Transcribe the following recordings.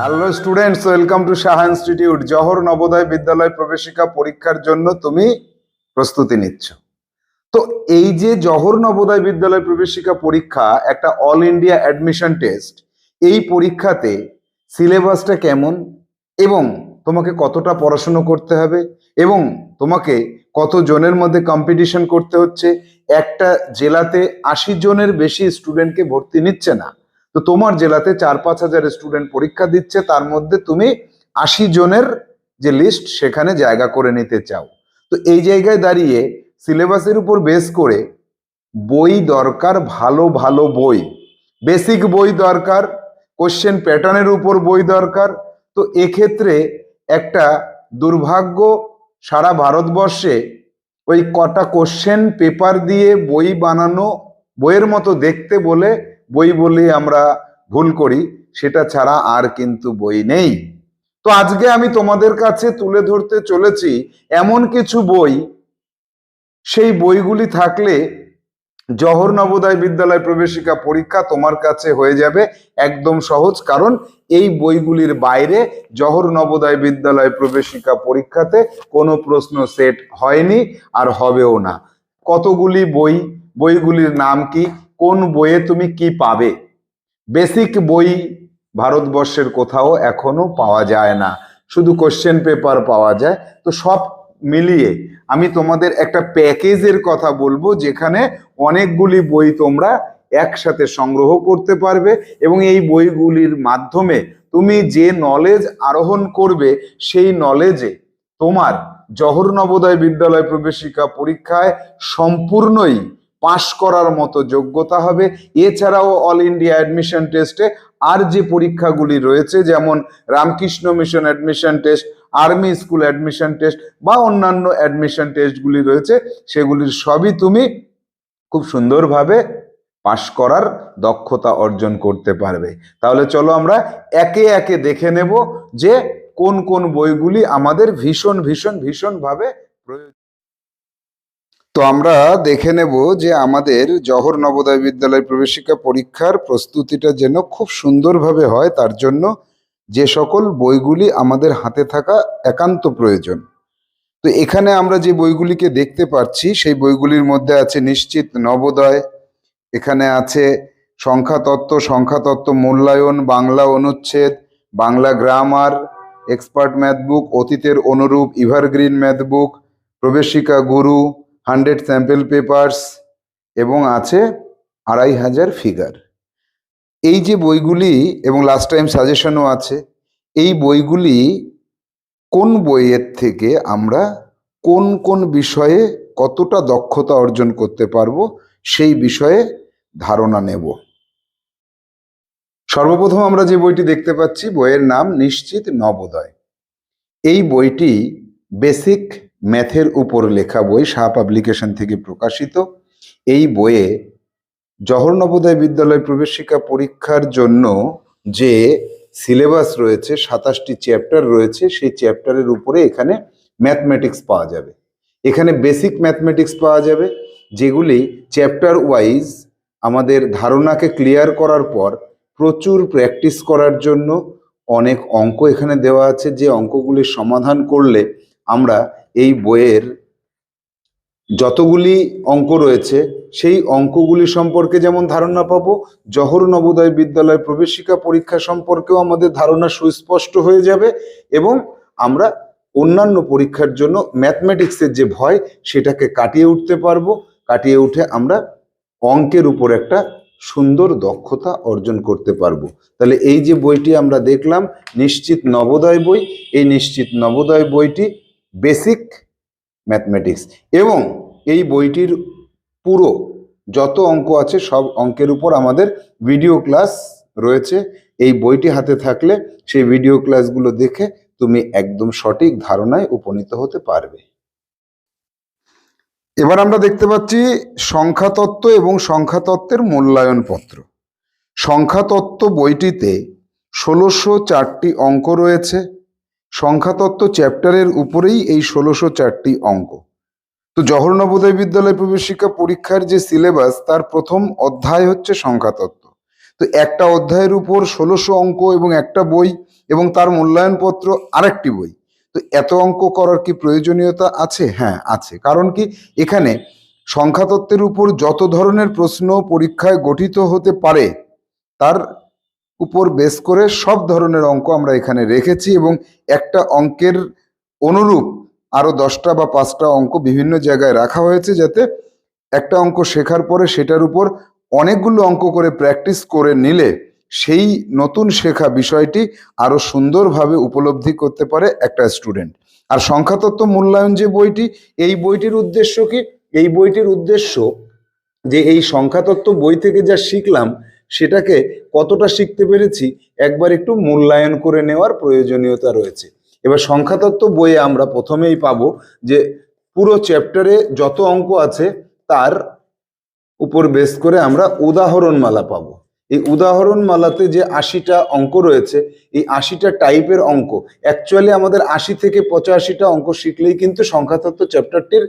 Hello students welcome to Shah institute Jawahar Navodaya Vidyalaya প্রবেশিকা পরীক্ষার জন্য তুমি প্রস্তুতি নিচ্ছ তো এই যে জহর নবোদয় বিদ্যালয় প্রবেশিকা পরীক্ষা একটা অল ইন্ডিয়া অ্যাডমিশন টেস্ট এই পরীক্ষাতে সিলেবাসটা কেমন এবং তোমাকে কতটা পড়াশুনো করতে হবে এবং তোমাকে কত জনের মধ্যে কম্পিটিশন করতে হচ্ছে একটা জেলাতে আশি জনের বেশি স্টুডেন্টকে ভর্তি নিচ্ছে না তো তোমার জেলাতে চার পাঁচ হাজার স্টুডেন্ট পরীক্ষা দিচ্ছে, তার মধ্যে তুমি আশি জনের যে লিস্ট সেখানে জায়গা করে নিতে চাও। তো এই জায়গায় দাঁড়িয়ে সিলেবাসের উপর বেস করে বই দরকার, ভালো ভালো বই। বেসিক বই দরকার কোশ্চেন প্যাটার্নের উপর বই দরকার। তো এক্ষেত্রে একটা দুর্ভাগ্য, সারা ভারতবর্ষে ওই কটা কোশ্চেন পেপার দিয়ে বই বানানো, বইয়ের মতো দেখতে বলে বই বলে আমরা ভুল করি, সেটা ছাড়া আর কিন্তু বই নেই। তো আজকে আমি তোমাদের কাছে তুলে ধরতে চলেছি এমন কিছু বই। সেই বইগুলি থাকলে জহর নবোদয় বিদ্যালয় প্রবেশিকা পরীক্ষা তোমার কাছে হয়ে যাবে একদম সহজ, কারণ এই বইগুলির বাইরে জহর নবোদয় বিদ্যালয় প্রবেশিকা পরীক্ষাতে কোনো প্রশ্ন সেট হয়নি আর হবেও না। কতগুলি বই, বইগুলির নাম কি কোন বইয়ে তুমি কি পাবে? বেসিক বই ভারতবর্ষের কোথাও এখনও পাওয়া যায় না। শুধু কোশ্চেন পেপার পাওয়া যায়। তো সব মিলিয়ে আমি তোমাদের একটা প্যাকেজের কথা বলব, যেখানে অনেকগুলি বই তোমরা একসাথে সংগ্রহ করতে পারবে এবং এই বইগুলির মাধ্যমে তুমি যে নলেজ আরোহণ করবে, সেই নলেজে তোমার জহর নবোদয় বিদ্যালয় প্রবেশিকা পরীক্ষায় সম্পূর্ণই পাশ করার মতো যোগ্যতা হবে। এছাড়াও অল ইন্ডিয়া অ্যাডমিশন টেস্টে আর যে পরীক্ষাগুলি রয়েছে, যেমন Ramakrishna Mission admission test army school admission test বা অন্যান্য অ্যাডমিশন টেস্টগুলি রয়েছে। সেগুলির সবই তুমি খুব সুন্দরভাবে পাশ করার দক্ষতা অর্জন করতে পারবে। তাহলে চলো আমরা একে একে দেখে নেব যে কোন কোন বইগুলি আমাদের ভীষণ ভীষণ ভীষণভাবে প্রয়োজন। তো আমরা দেখে নেব যে আমাদের জহর নবোদয় বিদ্যালয় প্রবেশিকা পরীক্ষার প্রস্তুতিটা যেন খুব সুন্দরভাবে হয়, তার জন্য যে সকল বইগুলি আমাদের হাতে থাকা একান্ত প্রয়োজন। তো এখানে আমরা যে বইগুলিকে দেখতে পাচ্ছি, সেই বইগুলির মধ্যে আছে নিশ্চিত নবোদয়, এখানে আছে সংখ্যাতত্ত্ব সংখ্যাতত্ত্ব মূল্যায়ন, বাংলা অনুচ্ছেদ, Bangla grammar, expert math book, অতীতের অনুরূপ, ইভারগ্রিন ম্যাথ বুক, প্রবেশিকা গুরু হান্ড্রেড স্যাম্পল পেপার্স এবং আছে আড়াই হাজার ফিগার। এই যে বইগুলি এবং লাস্ট টাইম সাজেশনও আছে, এই বইগুলি কোন বইয়ের থেকে আমরা কোন কোন বিষয়ে কতটা দক্ষতা অর্জন করতে পারব সেই বিষয়ে ধারণা নেব। সর্বপ্রথম আমরা যে বইটি দেখতে পাচ্ছি, বইয়ের নাম নিশ্চিত নবোদয়। এই বইটি বেসিক ম্যাথের উপর লেখা বই শাহ পাবলিকেশন থেকে প্রকাশিত। এই বইয়ে জহর নবোদয় বিদ্যালয় প্রবেশিকা পরীক্ষার জন্য যে সিলেবাস রয়েছে, সাতাশটি চ্যাপ্টার রয়েছে, সেই চ্যাপ্টারের উপরে এখানে ম্যাথমেটিক্স পাওয়া যাবে। এখানে বেসিক ম্যাথমেটিক্স পাওয়া যাবে, যেগুলি চ্যাপ্টার ওয়াইজ আমাদের ধারণাকে ক্লিয়ার করার পর প্রচুর প্র্যাকটিস করার জন্য অনেক অঙ্ক এখানে দেওয়া আছে। যে অঙ্কগুলির সমাধান করলে আমরা এই বইয়ের যতগুলি অঙ্ক রয়েছে, সেই অঙ্কগুলি সম্পর্কে যেমন ধারণা পাবো, জহর নবোদয় বিদ্যালয় প্রবেশিকা পরীক্ষা সম্পর্কেও আমাদের ধারণা সুস্পষ্ট হয়ে যাবে এবং আমরা অন্যান্য পরীক্ষার জন্য ম্যাথমেটিক্সের যে ভয়, সেটাকে কাটিয়ে উঠতে পারব। কাটিয়ে উঠে আমরা অঙ্কের উপর একটা সুন্দর দক্ষতা অর্জন করতে পারব। তাহলে এই যে বইটি আমরা দেখলাম, নিশ্চিত নবোদয় বই, এই নিশ্চিত নবোদয় বইটি বেসিক ম্যাথমেটিক্স এবং এই বইটির পুরো যত অঙ্ক আছে সব অঙ্কের উপর আমাদের ভিডিও ক্লাস রয়েছে। এই বইটি হাতে থাকলে সেই ভিডিও ক্লাসগুলো দেখে তুমি একদম সঠিক ধারণায় উপনীত হতে পারবে। এবার আমরা দেখতে পাচ্ছি সংখ্যাতত্ত্ব এবং সংখ্যাতত্ত্বের মূল্যায়ন পত্র। সংখ্যাতত্ত্ব বইটিতে ষোলোশো চারটি অঙ্ক রয়েছে। সংখ্যাতত্ত্ব চ্যাপ্টারের উপরেই এই ষোলোশো চারটি অঙ্ক। তো জহর নবোদয় বিদ্যালয় প্রবেশিকা পরীক্ষার যে সিলেবাস, তার প্রথম অধ্যায় হচ্ছে সংখ্যাতত্ত্ব। তো একটা অধ্যায়ের উপর ষোলোশো অঙ্ক এবং একটা বই এবং তার মূল্যায়নপত্র আরেকটি বই। তো এত অঙ্ক করার কি প্রয়োজনীয়তা আছে? হ্যাঁ আছে। কারণ কি, এখানে সংখ্যাতত্ত্বের উপর যত ধরনের প্রশ্ন পরীক্ষায় গঠিত হতে পারে, তার উপর বেস করে সব ধরনের অঙ্ক আমরা এখানে রেখেছি এবং একটা অঙ্কের অনুরূপ আরও দশটা বা পাঁচটা অঙ্ক বিভিন্ন জায়গায় রাখা হয়েছে যাতে একটা অঙ্ক শেখার পরে সেটার উপর অনেকগুলো অঙ্ক করে প্র্যাকটিস করে নিলে সেই নতুন শেখা বিষয়টি আরও সুন্দরভাবে উপলব্ধি করতে পারে একটা স্টুডেন্ট আর সংখ্যাতত্ত্ব মূল্যায়ন যে বইটি, এই বইটির উদ্দেশ্য কি? এই বইটির উদ্দেশ্য যে এই সংখ্যাতত্ত্ব বই থেকে যা শিখলাম, সেটাকে কতটা শিখতে পেরেছি, একবার একটু মূল্যায়ন করে নেওয়ার প্রয়োজনীয়তা রয়েছে। এবার সংখ্যাতত্ত্ব বইয়ে আমরা প্রথমেই পাবো যে পুরো চ্যাপ্টারে যত অঙ্ক আছে, তার উপর বেস করে আমরা উদাহরণমালা পাবো। এই উদাহরণমালাতে যে আশিটা অঙ্ক রয়েছে, এই আশিটা টাইপের অঙ্ক অ্যাকচুয়ালি আমাদের আশি থেকে পঁচাশিটা অঙ্ক শিখলেই কিন্তু সংখ্যাতত্ত্ব চ্যাপ্টারটির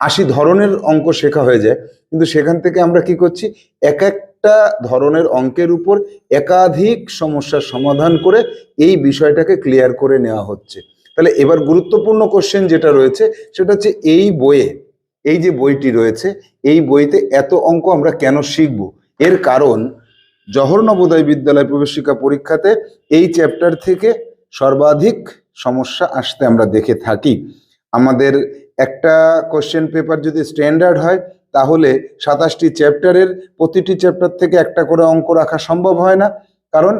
আশি ধরনের অঙ্ক শেখা হয়ে যায়। কিন্তু সেখান থেকে আমরা কি করছি, এক এক একটা ধরনের অঙ্কের উপর একাধিক সমস্যার সমাধান করে এই বিষয়টাকে ক্লিয়ার করে নেওয়া হচ্ছে। তাহলে এবার গুরুত্বপূর্ণ কোশ্চেন যেটা রয়েছে, সেটা হচ্ছে এই বইয়ে, এই যে বইটি রয়েছে, এই বইতে এত অঙ্ক আমরা কেন শিখব? এর কারণ, জহর নবোদয় বিদ্যালয় প্রবেশিকা পরীক্ষাতে এই চ্যাপ্টার থেকে সর্বাধিক সমস্যা আসতে আমরা দেখে থাকি। আমাদের একটা কোশ্চেন পেপার যদি স্ট্যান্ডার্ড হয় তাহলে সাতাশটি চ্যাপ্টারের প্রতিটি চ্যাপ্টার থেকে একটা করে অঙ্ক রাখা সম্ভব হয় না, কারণ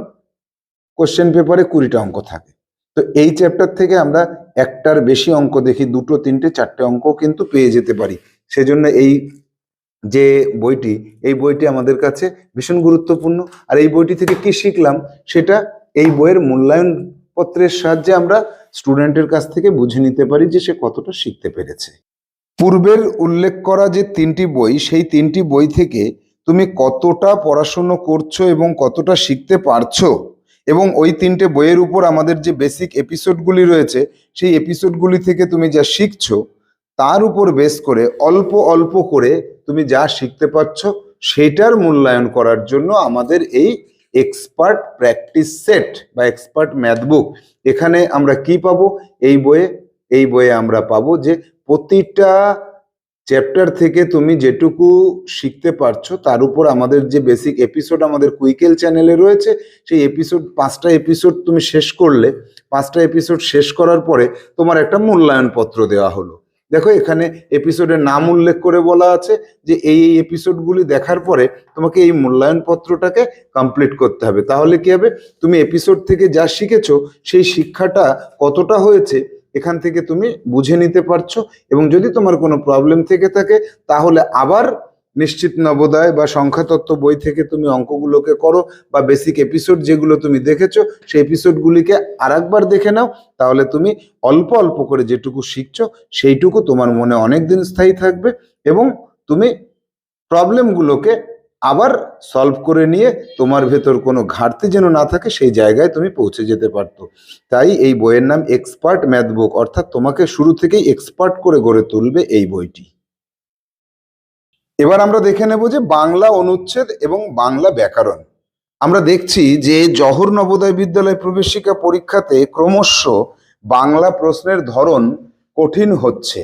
কোশ্চেন পেপারে কুড়িটা অঙ্ক থাকে। তো এই চ্যাপ্টার থেকে আমরা একটার বেশি অঙ্ক দেখি, দুটো, তিনটে, চারটে অঙ্ক কিন্তু পেয়ে যেতে পারি। সেজন্য এই যে বইটি, এই বইটি আমাদের কাছে ভীষণ গুরুত্বপূর্ণ। আর এই বইটি থেকে কি শিখলাম, সেটা এই বইয়ের মূল্যায়ন পত্রের সাহায্যে আমরা স্টুডেন্টের কাছ থেকে বুঝে নিতে পারি যে সে কতটা শিখতে পেরেছে। পূর্বের উল্লেখ করা যে তিনটি বই, সেই তিনটি বই থেকে তুমি কতটা পড়াশুনো করছ এবং কতটা শিখতে পারছ? এবং ওই তিনটে বইয়ের উপর আমাদের যে বেসিক এপিসোডগুলি রয়েছে, সেই এপিসোডগুলি থেকে তুমি যা শিখছো, তার উপর বেস করে অল্প অল্প করে তুমি যা শিখতে পারছ, সেটার মূল্যায়ন করার জন্য আমাদের এই এক্সপার্ট প্র্যাকটিস সেট বা এক্সপার্ট ম্যাথ বুক এখানে আমরা কি পাবো? এই বইয়ে এই বইয়ে আমরা পাবো যে প্রতিটা চ্যাপ্টার থেকে তুমি যেটুকু শিখতে পারছ, তার উপর আমাদের যে বেসিক এপিসোড আমাদের কুইকেল চ্যানেলে রয়েছে, সেই এপিসোড পাঁচটা এপিসোড তুমি শেষ করলে, পাঁচটা এপিসোড শেষ করার পরে তোমার একটা মূল্যায়ন পত্র দেওয়া হলো। দেখো, এখানে এপিসোডের নাম উল্লেখ করে বলা আছে যে এই এই এপিসোডগুলি দেখার পরে তোমাকে এই মূল্যায়ন পত্রটাকে কমপ্লিট করতে হবে। তাহলে কি হবে? তুমি এপিসোড থেকে যা শিখেছো, সেই শিক্ষাটা কতটা হয়েছে এখান থেকে তুমি বুঝে নিতে পারছ এবং যদি তোমার কোনো প্রবলেম থেকে থাকে, তাহলে আবার নিশ্চিত নবোদয় বা সংখ্যাতত্ত্ব বই থেকে তুমি অঙ্কগুলোকে করো বা বেসিক এপিসোড যেগুলো তুমি দেখেছ, সেই এপিসোডগুলিকে আরেকবার দেখে নাও। তাহলে তুমি অল্প অল্প করে যেটুকু শিখছো, সেইটুকু তোমার মনে অনেক দিন স্থায়ী থাকবে এবং তুমি প্রবলেমগুলোকে আবার সলভ করে নিয়ে তোমার ভেতর কোনো ঘাটতি যেন না থাকে, সেই জায়গায় তুমি পৌঁছে যেতে পারতো। তাই এই বইয়ের নাম এক্সপার্ট ম্যাথ বুক অর্থাৎ তোমাকে শুরু থেকেই এক্সপার্ট করে গড়ে তুলবে এই বইটি। এবার আমরা দেখে নেব যে বাংলা অনুচ্ছেদ এবং বাংলা ব্যাকরণ। আমরা দেখছি যে জহর নবোদয় বিদ্যালয় প্রবেশিকা পরীক্ষাতে ক্রমশ বাংলা প্রশ্নের ধরন কঠিন হচ্ছে।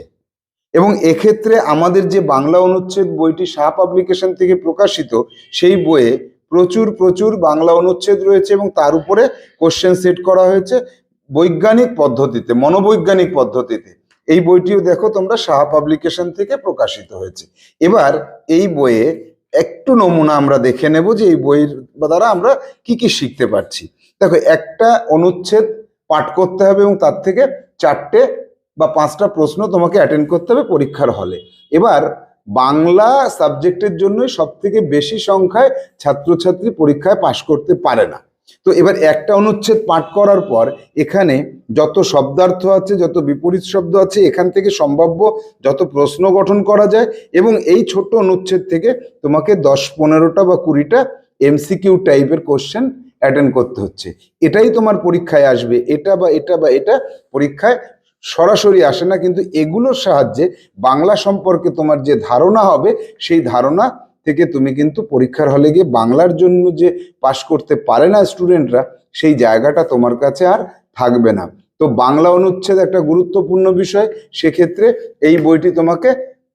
এবং এক্ষেত্রে আমাদের যে বাংলা অনুচ্ছেদ বইটি শাহ পাবলিকেশন থেকে প্রকাশিত, সেই বইয়ে প্রচুর প্রচুর বাংলা অনুচ্ছেদ রয়েছে এবং তার উপরে কোশ্চেন সেট করা হয়েছে বৈজ্ঞানিক পদ্ধতিতে, মনোবৈজ্ঞানিক পদ্ধতিতে। এই বইটিও দেখো তোমরা সাহা পাবলিকেশন থেকে প্রকাশিত হয়েছে। এবার এই বইয়ে একটু নমুনা আমরা দেখে নেব যে এই বইয়ের দ্বারা আমরা কি কি শিখতে পারছি। দেখো একটা অনুচ্ছেদ পাঠ করতে হবে এবং তার থেকে চারটে বা পাঁচটা প্রশ্ন তোমাকে অ্যাটেন্ড করতে হবে পরীক্ষার হলে। এবার বাংলা সাবজেক্টের জন্যই সব থেকে বেশি সংখ্যায় ছাত্রছাত্রী পরীক্ষায় পাশ করতে পারে না। তো এবার একটা অনুচ্ছেদ পাঠ করার পর এখানে যত শব্দার্থ আছে, যত বিপরীত শব্দ আছে, এখান থেকে সম্ভাব্য যত প্রশ্ন গঠন করা যায় এবং এই ছোট্ট অনুচ্ছেদ থেকে তোমাকে দশ পনেরোটা বা কুড়িটা এমসিকিউ টাইপের কোশ্চেন অ্যাটেন্ড করতে হচ্ছে। এটাই তোমার পরীক্ষায় আসবে। এটা বা এটা বা এটা পরীক্ষায় সরাসরি আসে না, কিন্তু এগুলোর সাহায্যে বাংলা সম্পর্কে তোমার যে ধারণা হবে, সেই ধারণা থেকে তুমি কিন্তু পরীক্ষার হলে গিয়ে বাংলার জন্য যে পাশ করতে পারে না স্টুডেন্টরা, সেই জায়গাটা তোমার কাছে আর থাকবে না। তো বাংলা অনুচ্ছেদ একটা গুরুত্বপূর্ণ বিষয়, সেক্ষেত্রে এই বইটি তোমাকে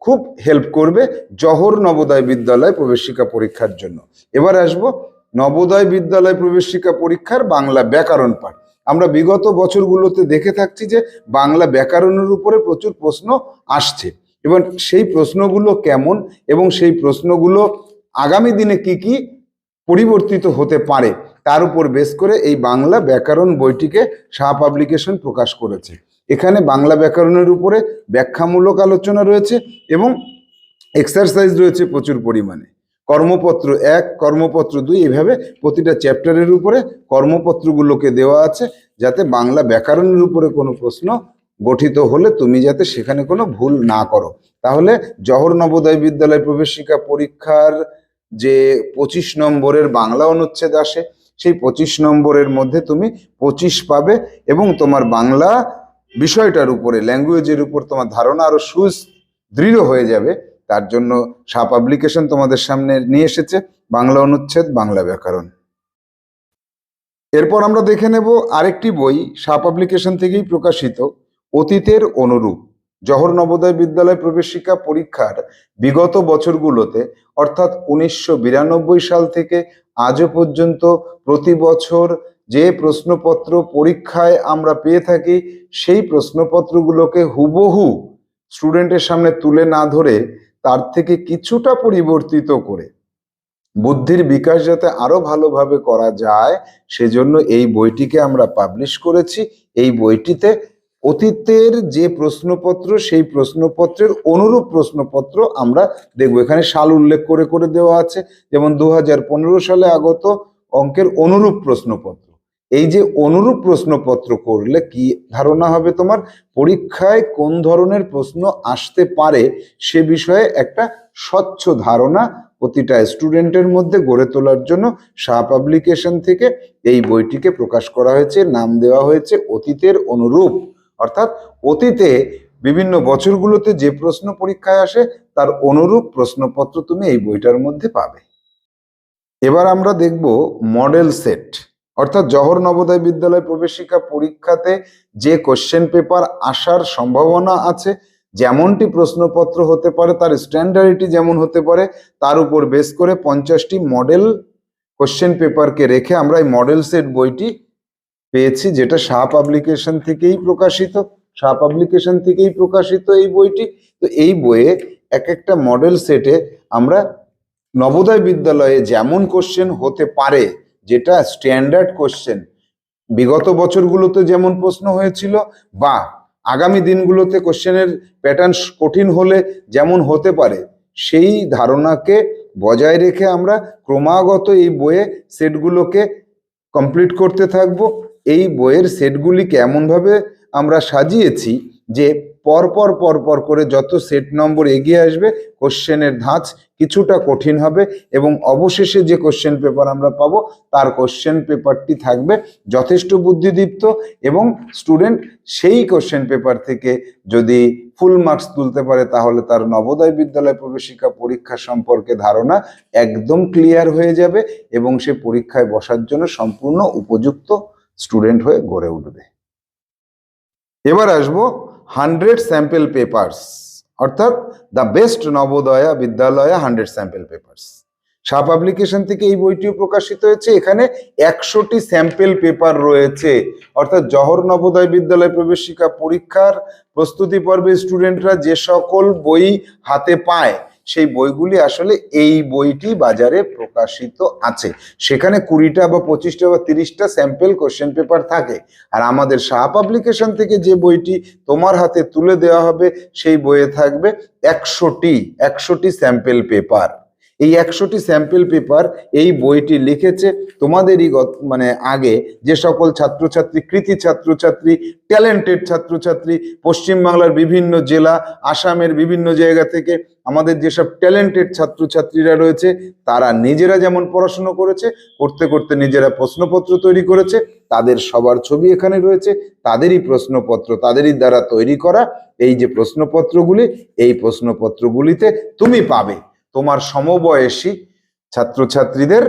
খুব হেল্প করবে জহর নবোদয় বিদ্যালয় প্রবেশিকা পরীক্ষার জন্য। এবার আসব নবোদয় বিদ্যালয় প্রবেশিকা পরীক্ষার বাংলা ব্যাকরণ পাঠ। আমরা বিগত বছরগুলোতে দেখে থাকছি যে বাংলা ব্যাকরণের উপরে প্রচুর প্রশ্ন আসছে। এবং সেই প্রশ্নগুলো কেমন এবং সেই প্রশ্নগুলো আগামী দিনে কি কি পরিবর্তিত হতে পারে, তার উপর বেস করে এই বাংলা ব্যাকরণ বইটিকে শাহ পাবলিকেশন প্রকাশ করেছে। এখানে বাংলা ব্যাকরণের উপরে ব্যাখ্যামূলক আলোচনা রয়েছে এবং এক্সারসাইজ রয়েছে প্রচুর পরিমাণে। কর্মপত্র এক, কর্মপত্র দুই, এভাবে প্রতিটা চ্যাপ্টারের উপরে কর্মপত্রগুলোকে দেওয়া আছে যাতে বাংলা ব্যাকরণের উপরে কোনো প্রশ্ন গঠিত হলে তুমি যাতে সেখানে কোনো ভুল না করো। তাহলে জহর নবোদয় বিদ্যালয় প্রবেশিকা পরীক্ষার যে পঁচিশ নম্বরের বাংলা অনুচ্ছেদ আসে, সেই পঁচিশ নম্বরের মধ্যে তুমি পঁচিশ পাবে এবং তোমার বাংলা বিষয়টার উপরে ল্যাঙ্গুয়েজের উপর তোমার ধারণা আরও সুদৃঢ় হয়ে যাবে। তার জন্য শাহ পাবলিকেশন তোমাদের সামনে নিয়ে এসেছে। বাংলা অনুচ্ছেদ, বাংলা ব্যাকরণ। এরপর আমরা দেখে নেব আরেকটি বই শাহ পাবলিকেশন থেকেই প্রকাশিত, অতীতের অনুরূপ। জহর নবোদয় বিদ্যালয় প্রবেশিকা পরীক্ষার বিগত বছরগুলোতে, অর্থাৎ উনিশশো বিরানব্বই সাল থেকে আজও পর্যন্ত প্রতি বছর যে প্রশ্নপত্র পরীক্ষায় আমরা পেয়ে থাকি, সেই প্রশ্নপত্রগুলোকে হুবহু স্টুডেন্টের সামনে তুলে না ধরে তার থেকে কিছুটা পরিবর্তিত করে। বুদ্ধির বিকাশ যাতে আরও ভালোভাবে করা যায়, সেজন্য এই বইটিকে আমরা পাবলিশ করেছি। এই বইটিতে অতীতের যে প্রশ্নপত্র, সেই প্রশ্নপত্রের অনুরূপ প্রশ্নপত্র আমরা দেখব। এখানে সাল উল্লেখ করে করে দেওয়া আছে। যেমন দু হাজার পনেরো সালে আগত অঙ্কের অনুরূপ প্রশ্নপত্র। এই যে অনুরূপ প্রশ্নপত্র করলে কি ধারণা হবে তোমার? পরীক্ষায় কোন ধরনের প্রশ্ন আসতে পারে সে বিষয়ে একটা স্বচ্ছ ধারণা প্রতিটা স্টুডেন্টের মধ্যে গড়ে তোলার জন্য শাহ পাবলিকেশন থেকে এই বইটিকে প্রকাশ করা হয়েছে, নাম দেওয়া হয়েছে অতীতের অনুরূপ। অর্থাৎ অতীতে বিভিন্ন বছরগুলোতে যে প্রশ্ন পরীক্ষায় আসে তার অনুরূপ প্রশ্নপত্র তুমি এই বইটার মধ্যে পাবে। এবার আমরা দেখব মডেল সেট অর্থাৎ জহর নবোদয় বিদ্যালয় প্রবেশিকা পরীক্ষাতে যে কোশ্চেন পেপার আসার সম্ভাবনা আছে, যেমনটি প্রশ্নপত্র হতে পারে, তার স্ট্যান্ডার্ডিটি যেমন হতে পারে, তার উপর বেস করে পঞ্চাশটি মডেল কোশ্চেন পেপারকে রেখে আমরা এই মডেল সেট বইটি পেয়েছি, যেটা শাহ পাবলিকেশন থেকেই প্রকাশিত, শাহ পাবলিকেশন থেকেই প্রকাশিত এই বইটি। তো এই বইয়ে এক একটা মডেল সেটে আমরা নবোদয় বিদ্যালয়ে যেমন কোশ্চেন হতে পারে যেটা স্ট্যান্ডার্ড কোশ্চেন বিগত বছরগুলোতে যেমন প্রশ্ন হয়েছিল, বা আগামী দিনগুলোতে কোশ্চেনের প্যাটার্ন কঠিন হলে যেমন হতে পারে, সেই ধারণাকে বজায় রেখে আমরা ক্রমাগত এই বইয়ে সেটগুলোকে কমপ্লিট করতে থাকব। এই বইয়ের সেটগুলিকে এমনভাবে আমরা সাজিয়েছি যে পরপর পরপর করে যত সেট নম্বর এগিয়ে আসবে কোশ্চেনের ধাঁচ কিছুটা কঠিন হবে এবং অবশেষে যে কোশ্চেন পেপার আমরা পাবো, তার কোশ্চেন পেপারটি থাকবে যথেষ্ট বুদ্ধিদীপ্ত এবং স্টুডেন্ট সেই কোশ্চেন পেপার থেকে যদি ফুল মার্কস তুলতে পারে, তাহলে তার নবোদয় বিদ্যালয় প্রবেশিকা পরীক্ষা সম্পর্কে ধারণা একদম ক্লিয়ার হয়ে যাবে এবং সে পরীক্ষায় বসার জন্য সম্পূর্ণ উপযুক্ত স্টুডেন্ট হয়ে গড়ে উঠবে। এবার আসব হান্ড্রেড স্যাম্পেল পেপার্স অর্থাৎ the best Navodaya Vidyalaya hundred sample papers সাপ পাবলিকেশন থেকে এই বইটিও প্রকাশিত হয়েছে, এখানে একশোটি স্যাম্পেল পেপার রয়েছে, অর্থাৎ জহর নবোদয় বিদ্যালয় প্রবেশিকা পরীক্ষার প্রস্তুতি পর্বে স্টুডেন্টরা যে সকল বই হাতে পায় সেই বইগুলি আসলে এই বইটি বাজারে প্রকাশিত আছে। সেখানে কুড়িটা বা পঁচিশটা বা তিরিশটা স্যাম্পেল কোশ্চেন পেপার থাকে। আর আমাদের শাহ পাবলিকেশন থেকে যে বইটি তোমার হাতে তুলে দেওয়া হবে, সেই বইয়ে থাকবে একশোটি একশোটি স্যাম্পেল পেপার এই একশোটি স্যাম্পল পেপার এই বইটি লিখেছে। তোমাদেরই মানে আগে যে সকল ছাত্রছাত্রী, কৃতি ছাত্রছাত্রী ট্যালেন্টেড ছাত্রছাত্রী, পশ্চিমবাংলার বিভিন্ন জেলা, আসামের বিভিন্ন জায়গা থেকে আমাদের যেসব ট্যালেন্টেড ছাত্রছাত্রীরা রয়েছে, তারা নিজেরা যেমন পড়াশুনো করেছে, করতে করতে নিজেরা প্রশ্নপত্র তৈরি করেছে, তাদের সবার ছবি এখানে রয়েছে, তাদেরই প্রশ্নপত্র, তাদেরই দ্বারা তৈরি করা এই যে প্রশ্নপত্রগুলি, এই প্রশ্নপত্রগুলিতে তুমি পাবে। তোমার সমবয়সী ছাত্রছাত্রীদের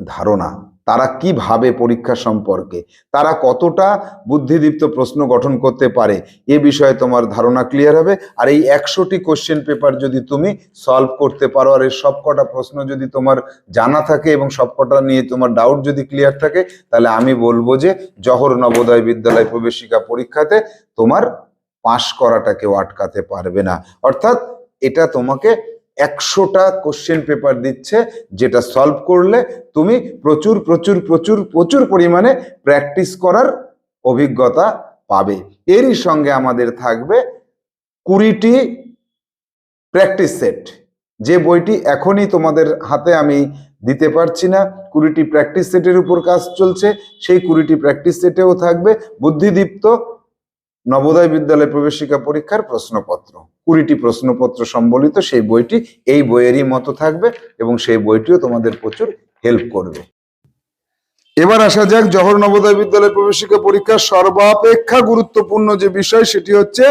ধারণা। তারা কি ভাবে পরীক্ষা সম্পর্কে? তারা কতটা বুদ্ধিদীপ্ত প্রশ্ন গঠন করতে পারে? এ বিষয়ে তোমার ধারণা ক্লিয়ার হবে। আর এই একশোটি কোশ্চেন পেপার যদি তুমি সলভ করতে পারো, আর এর সবকটা প্রশ্ন যদি তোমার জানা থাকে এবং সবকটা নিয়ে তোমার ডাউট যদি ক্লিয়ার থাকে, তাহলে আমি বলব যে জহর নবোদয় বিদ্যালয় প্রবেশিকা পরীক্ষাতে তোমার পাশ করাটা কেউ আটকাতে পারবে না। অর্থাৎ এটা তোমাকে একশোটা কোশ্চেন পেপার দিচ্ছে, যেটা সলভ করলে তুমি প্রচুর প্রচুর প্রচুর প্রচুর পরিমাণে প্র্যাকটিস করার অভিজ্ঞতা পাবে। এরই সঙ্গে আমাদের থাকবে কুড়িটি প্র্যাকটিস সেট যে বইটি এখনই তোমাদের হাতে আমি দিতে পারছি না, কুড়িটি প্র্যাকটিস সেটের উপর কাজ চলছে, সেই কুড়িটি প্র্যাকটিস সেটেও থাকবে। বুদ্ধিদীপ্ত নবোদয় বিদ্যালয় প্রবেশিকা পরীক্ষার প্রশ্নপত্র। কুড়িটি প্রশ্নপত্র সম্বলিত সেই বইটি এই বইয়েরই মতো থাকবে এবং সেই বইটিও তোমাদের প্রচুর হেল্প করবে। এবার আসা যাক জহর নবোদয় বিদ্যালয় প্রবেশিকা পরীক্ষার সর্বাপেক্ষা গুরুত্বপূর্ণ যে বিষয় সেটি হচ্ছে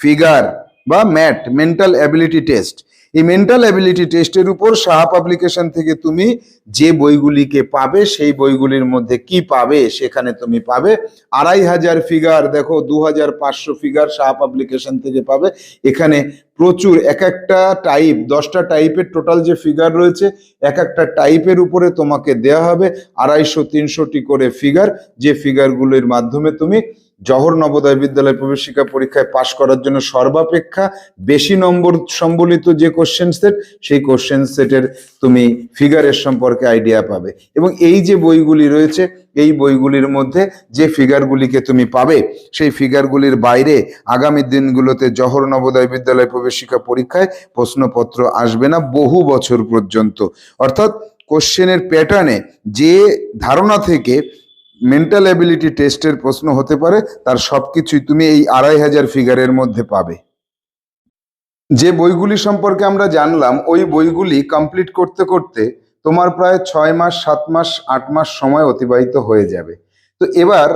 ফিগার বা ম্যাট মেন্টাল অ্যাবিলিটি টেস্ট এই মেন্টাল অ্যাবিলিটি টেস্টের উপর সাহা পাবলিকেশন থেকে তুমি যে বইগুলিকে পাবে, সেই বইগুলির মধ্যে কি পাবে সেখানে তুমি পাবে। আড়াই হাজার ফিগার দেখো, দু হাজার পাঁচশো ফিগার সাহা পাবলিকেশন থেকে পাবে। এখানে প্রচুর, এক একটা টাইপ দশটা টাইপের টোটাল যে ফিগার রয়েছে, এক একটা টাইপের উপরে তোমাকে দেয়া হবে। আড়াইশো, তিনশোটি করে ফিগার যে ফিগারগুলির মাধ্যমে তুমি জহর নবোদয় বিদ্যালয় প্রবেশিকা পরীক্ষায় পাশ করার জন্য সর্বাপেক্ষা বেশি নম্বর সম্বলিত যে কোশ্চেন সেট সেই কোশ্চেন সেটের তুমি ফিগারের সম্পর্কে আইডিয়া পাবে। এবং এই যে বইগুলি রয়েছে, এই বইগুলির মধ্যে যে ফিগারগুলিকে তুমি পাবে, সেই ফিগারগুলির বাইরে আগামী দিনগুলোতে জহর নবোদয় বিদ্যালয় প্রবেশিকা পরীক্ষায় প্রশ্নপত্র আসবে না বহু বছর পর্যন্ত। অর্থাৎ কোশ্চেনের প্যাটার্নে যে ধারণা থেকে মেন্টাল অ্যাবিলিটি টেস্টের প্রশ্ন হতে পারে, তার সব কিছুই তুমি এই আড়াই হাজার ফিগারের মধ্যে পাবে। যে বইগুলি সম্পর্কে আমরা জানলাম, ওই বইগুলি কমপ্লিট করতে করতে তোমার প্রায় ছয় মাস, সাত মাস, আট মাস সময় অতিবাহিত হয়ে যাবে। তো এবার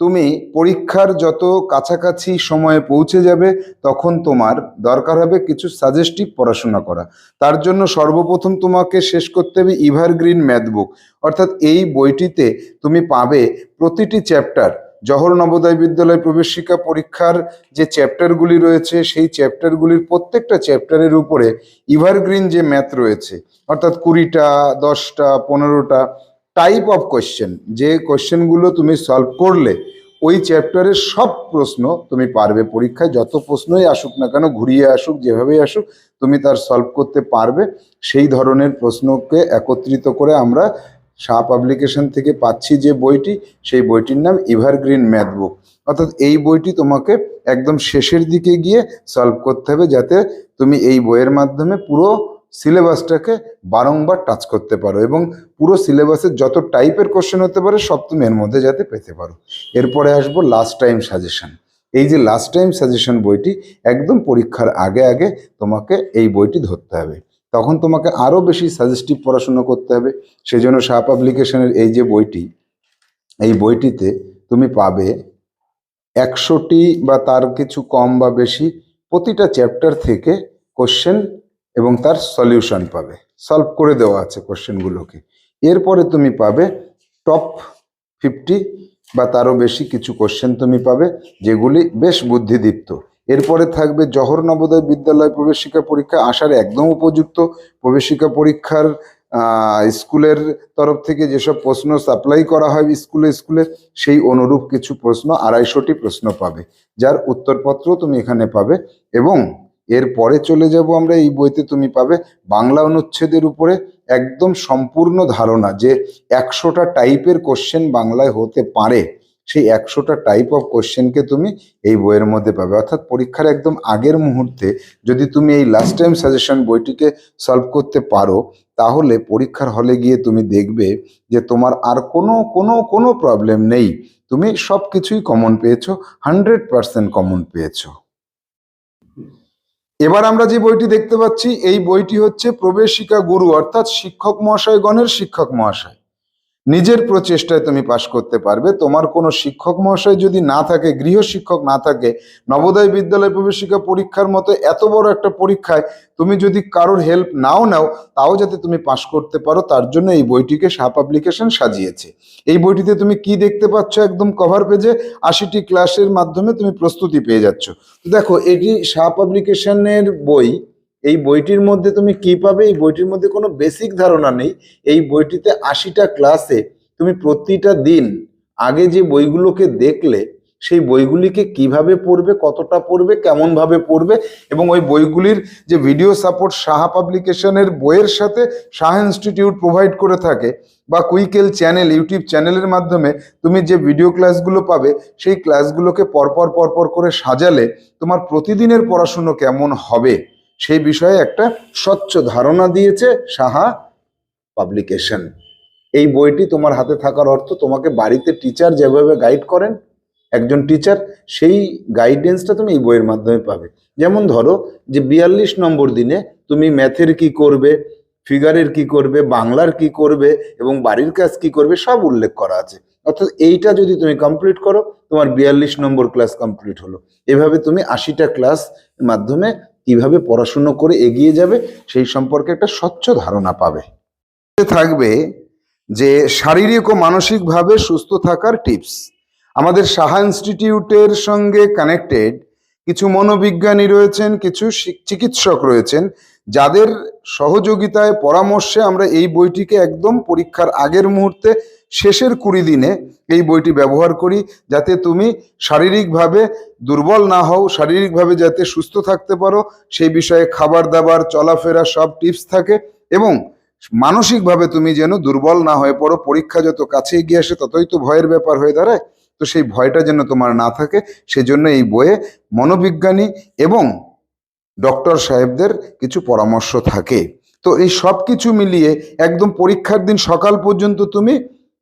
তুমি পরীক্ষার যত কাছাকাছি সময়ে পৌঁছে যাবে, তখন তোমার দরকার হবে কিছু সাজেস্টিভ পড়াশোনা করা। তার জন্য সর্বপ্রথম তোমাকে শেষ করতে হবে ইভারগ্রিন ম্যাথ বুক অর্থাৎ এই বইটিতে তুমি পাবে প্রতিটি চ্যাপ্টার জহর নবোদয় বিদ্যালয় প্রবেশিকা পরীক্ষার যে চ্যাপ্টারগুলি রয়েছে, সেই চ্যাপ্টারগুলির প্রত্যেকটা চ্যাপ্টারের উপরে ইভারগ্রিন যে ম্যাথ রয়েছে, অর্থাৎ কুড়িটা, দশটা, পনেরোটা টাইপ অফ কোয়েশ্চেন যে কোয়েশ্চেনগুলো তুমি সলভ করলে, ওই চ্যাপ্টারের সব প্রশ্ন তুমি পারবে। পরীক্ষায় যত প্রশ্নই আসুক না কেন, ঘুরিয়ে আসুক, যেভাবেই আসুক, তুমি তার সলভ করতে পারবে। সেই ধরনের প্রশ্নকে একত্রিত করে আমরা শাহ পাবলিকেশন থেকে পাচ্ছি যে বইটি, সেই বইটির নাম ইভারগ্রিন ম্যাথ বুক অর্থাৎ এই বইটি তোমাকে একদম শেষের দিকে গিয়ে সলভ করতে হবে, যাতে তুমি এই বইয়ের মাধ্যমে পুরো সিলেবাসটাকে বারংবার টাচ করতে পারো এবং পুরো সিলেবাসের যত টাইপের কোশ্চেন হতে পারে সব তুমি এর মধ্যে যাতে পেতে পারো। এরপরে আসব লাস্ট টাইম সাজেশন এই যে লাস্ট টাইম সাজেশন বইটি একদম পরীক্ষার আগে আগে তোমাকে এই বইটি ধরতে হবে। তখন তোমাকে আরও বেশি সাজেস্টিভ পড়াশুনো করতে হবে। সেজন্য শাহ পাবলিকেশনের এই যে বইটি, এই বইটিতে তুমি পাবে একশোটি বা তার কিছু কম বা বেশি প্রতিটা চ্যাপ্টার থেকে কোশ্চেন এবং তার সলিউশন পাবে। সলভ করে দেওয়া আছে কোশ্চেনগুলোকে এরপরে তুমি পাবে টপ ফিফটি বা তারও বেশি কিছু কোশ্চেন তুমি পাবে, যেগুলি বেশ বুদ্ধিদীপ্ত। এরপরে থাকবে জহর নবোদয় বিদ্যালয় প্রবেশিকা পরীক্ষা আসার একদম উপযুক্ত প্রবেশিকা পরীক্ষার স্কুলের তরফ থেকে যেসব প্রশ্ন সাপ্লাই করা হয় স্কুলে স্কুলে, সেই অনুরূপ কিছু প্রশ্ন আড়াইশোটি প্রশ্ন পাবে, যার উত্তরপত্র তুমি এখানে পাবে এবং এরপরে চলে যাব আমরা এই বইতে তুমি পাবে বাংলা অনুচ্ছেদের উপরে একদম সম্পূর্ণ ধারণা যে একশোটা টাইপের কোশ্চেন বাংলায় হতে পারে। সেই একশোটা টাইপ অফ কোশ্চেনকে তুমি এই বইয়ের মধ্যে পাবে। অর্থাৎ পরীক্ষার একদম আগের মুহূর্তে যদি তুমি এই লাস্ট টাইম সাজেশন বইটিকে সলভ করতে পারো, তাহলে পরীক্ষার হলে গিয়ে তুমি দেখবে যে তোমার আর কোনো কোনো কোনো প্রবলেম নেই। তুমি সব কিছুই কমন পেয়েছ হান্ড্রেড পার্সেন্ট কমন পেয়েছ। এবার আমরা যে বইটি দেখতে পাচ্ছি, এই বইটি হচ্ছে প্রবেশিকা গুরু, অর্থাৎ শিক্ষক মহাশয়গণের শিক্ষক মহাশয়। নিজের প্রচেষ্টায় তুমি পাশ করতে পারবে। তোমার কোনো শিক্ষক মহাশয় যদি না থাকে গৃহ শিক্ষক না থাকে, নবোদয় বিদ্যালয় প্রবেশিকা পরীক্ষার মতো এত বড় একটা পরীক্ষায় তুমি যদি কারোর হেল্প নাও নাও, তাও যাতে তুমি পাশ করতে পারো, তার জন্য এই বইটিকে সাহ পাবলিকেশন সাজিয়েছে। এই বইটিতে তুমি কি দেখতে পাচ্ছ একদম কভার পেজে আশিটি ক্লাসের মাধ্যমে তুমি প্রস্তুতি পেয়ে যাচ্ছ। দেখো, এটি শাহ পাবলিকেশনের বই। এই বইটির মধ্যে তুমি কি পাবে? এই বইটির মধ্যে কোনো বেসিক ধারণা নেই। এই বইটিতে আশিটা ক্লাসে তুমি প্রতিটা দিন আগে যে বইগুলোকে দেখলে, সেই বইগুলিকে কীভাবে পড়বে, কতটা পড়বে, কেমনভাবে পড়বে এবং ওই বইগুলির যে ভিডিও সাপোর্ট সাহা পাবলিকেশনের বইয়ের সাথে সাহা ইনস্টিটিউট প্রোভাইড করে থাকে বা কুইকেল চ্যানেল ইউটিউব চ্যানেলের মাধ্যমে তুমি যে ভিডিও ক্লাসগুলো পাবে, সেই ক্লাসগুলোকে পরপর পরপর করে সাজালে তোমার প্রতিদিনের পড়াশুনো কেমন হবে? সেই বিষয়ে একটা স্বচ্ছ ধারণা দিয়েছে সাহা পাবলিকেশন। এই বইটি তোমার হাতে থাকার অর্থ তোমাকে বাড়িতে টিচার যেভাবে গাইড করেন, একজন টিচার সেই গাইডেন্সটা তুমি এই বইয়ের মাধ্যমে পাবে। যেমন ধরো যে বিয়াল্লিশ নম্বর দিনে তুমি ম্যাথের কি করবে ফিগারের কি করবে, বাংলার কি করবে এবং বাড়ির কাজ কি করবে সব উল্লেখ করা আছে। অর্থাৎ এইটা যদি তুমি কমপ্লিট করো, তোমার বিয়াল্লিশ নম্বর ক্লাস কমপ্লিট হলো। এভাবে তুমি আশিটা ক্লাস মাধ্যমে কীভাবে পড়াশুনো করে এগিয়ে যাবে সেই সম্পর্কে একটা স্বচ্ছ ধারণা পাবে। থাকবে যে শারীরিক ও মানসিকভাবে সুস্থ থাকার টিপস। আমাদের সাহা ইনস্টিটিউটের সঙ্গে কানেক্টেড কিছু মনোবিজ্ঞানী রয়েছেন, কিছু চিকিৎসক রয়েছেন, যাদের সহযোগিতায় পরামর্শে আমরা এই বইটিকে একদম পরীক্ষার আগের মুহূর্তে শেষের কুড়ি দিনে এই বইটি ব্যবহার করি যাতে তুমি শারীরিকভাবে দুর্বল না হও, শারীরিকভাবে যাতে সুস্থ থাকতে পারো। সেই বিষয়ে খাবার দাবার, চলাফেরা সব টিপস থাকে এবং মানসিকভাবে তুমি যেন দুর্বল না হয়ে পড়ো, পরীক্ষা যত কাছে এগিয়ে আসে ততই তো ভয়ের ব্যাপার হয়ে দাঁড়ায়। তো সেই ভয়টা যেন তোমার না থাকে, সেজন্য এই বইয়ে মনোবিজ্ঞানী এবং ডক্টর সাহেবদের কিছু পরামর্শ থাকে। তো এই সব কিছু মিলিয়ে একদম পরীক্ষার দিন সকাল পর্যন্ত তুমি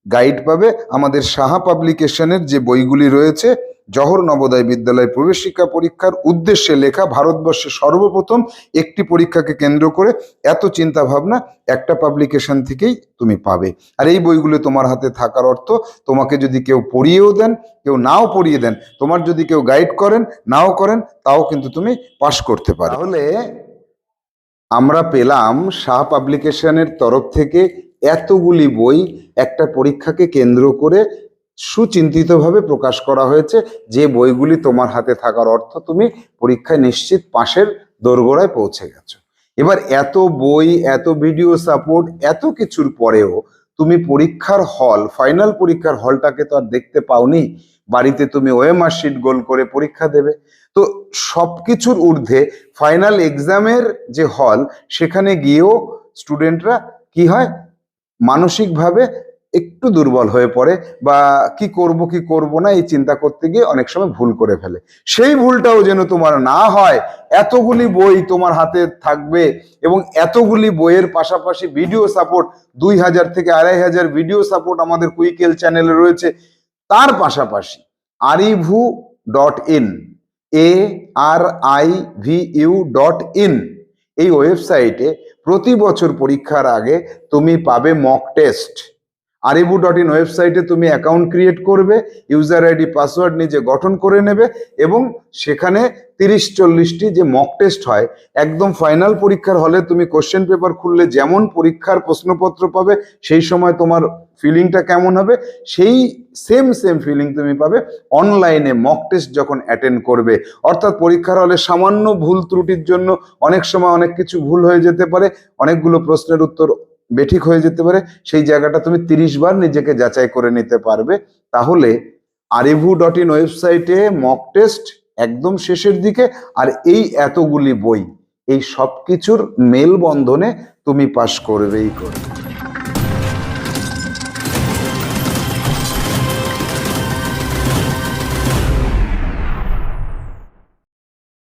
গাইড পাবে। আমাদের সাহা পাবলিকেশনের যে বইগুলি রয়েছে জহর নবোদয় বিদ্যালয় প্রবেশিকা পরীক্ষার উদ্দেশ্যে লেখা ভারতবর্ষে সর্বপ্রথম একটি পরীক্ষাকে কেন্দ্র করে এত চিন্তা ভাবনা একটা পাবলিকেশন থেকেই তুমি পাবে। আর এই বইগুলো তোমার হাতে থাকার অর্থ তোমাকে যদি কেউ পড়িয়েও দেন কেউ নাও পড়িয়ে দেন তোমার যদি কেউ গাইড করেন নাও করেন তাও কিন্তু তুমি পাশ করতে পারো তাহলে আমরা পেলাম শাহ পাবলিকেশনের তরফ থেকে এতগুলি বই একটা পরীক্ষাকে কেন্দ্র করে সুচিন্তিতভাবে প্রকাশ করা হয়েছে। যে বইগুলি তোমার হাতে থাকার অর্থ তুমি পরীক্ষায় নিশ্চিত পাশের দোরগোড়ায় পৌঁছে গেছো। এবার এত বই, এত ভিডিও সাপোর্ট, এত কিছুর পরেও তুমি পরীক্ষার হল, ফাইনাল পরীক্ষার হলটাকে তো আর দেখতে পাওনি। বাড়িতে তুমি ওএমআর শিট গোল করে পরীক্ষা দেবে। তো সব কিছুর ঊর্ধ্বে ফাইনাল এক্সামের যে হল, সেখানে গিয়েও স্টুডেন্টরা কি হয়? মানসিকভাবে একটু দুর্বল হয়ে পড়ে বা কি করব কি করব না, এই চিন্তা করতে গিয়ে অনেক সময় ভুল করে ফেলে। সেই ভুলটাও যেন তোমার না হয়, এতগুলি বই তোমার হাতে থাকবে এবং এতগুলি বইয়ের পাশাপাশি ভিডিও সাপোর্ট দুই হাজার থেকে আড়াই হাজার ভিডিও সাপোর্ট আমাদের কুইকেল চ্যানেলে রয়েছে। তার পাশাপাশি Arivu dot in A R I V U dot in এই ওয়েবসাইটে প্রতি বছর পরীক্ষার আগে তুমি পাবে mock test Arivu dot in ওয়েবসাইটে তুমি অ্যাকাউন্ট ক্রিয়েট করবে ইউজার আইডি পাসওয়ার্ড নিজে গঠন করে নেবে এবং সেখানে তিরিশ চল্লিশটি যে মক টেস্ট হয়, একদম ফাইনাল পরীক্ষার হলে তুমি কোশ্চেন পেপার খুললে যেমন পরীক্ষার প্রশ্নপত্র পাবে, সেই সময় তোমার ফিলিংটা কেমন হবে, সেই সেম সেম ফিলিং তুমি পাবে অনলাইনে মক টেস্ট যখন অ্যাটেন্ড করবে। অর্থাৎ পরীক্ষার হলে সামান্য ভুল ত্রুটির জন্য অনেক সময় অনেক কিছু ভুল হয়ে যেতে পারে, অনেকগুলো প্রশ্নের উত্তর বেঠিক হয়ে যেতে পারে। সেই জায়গাটা তুমি তিরিশ বার নিজেকে যাচাই করে নিতে পারবে। তাহলে আরিভু ডট ইন ওয়েবসাইটে মক টেস্ট একদম শেষের দিকে আর এই এতগুলি বই, এই সব কিছুর মেলবন্ধনে তুমি পাশ করবেই করবে।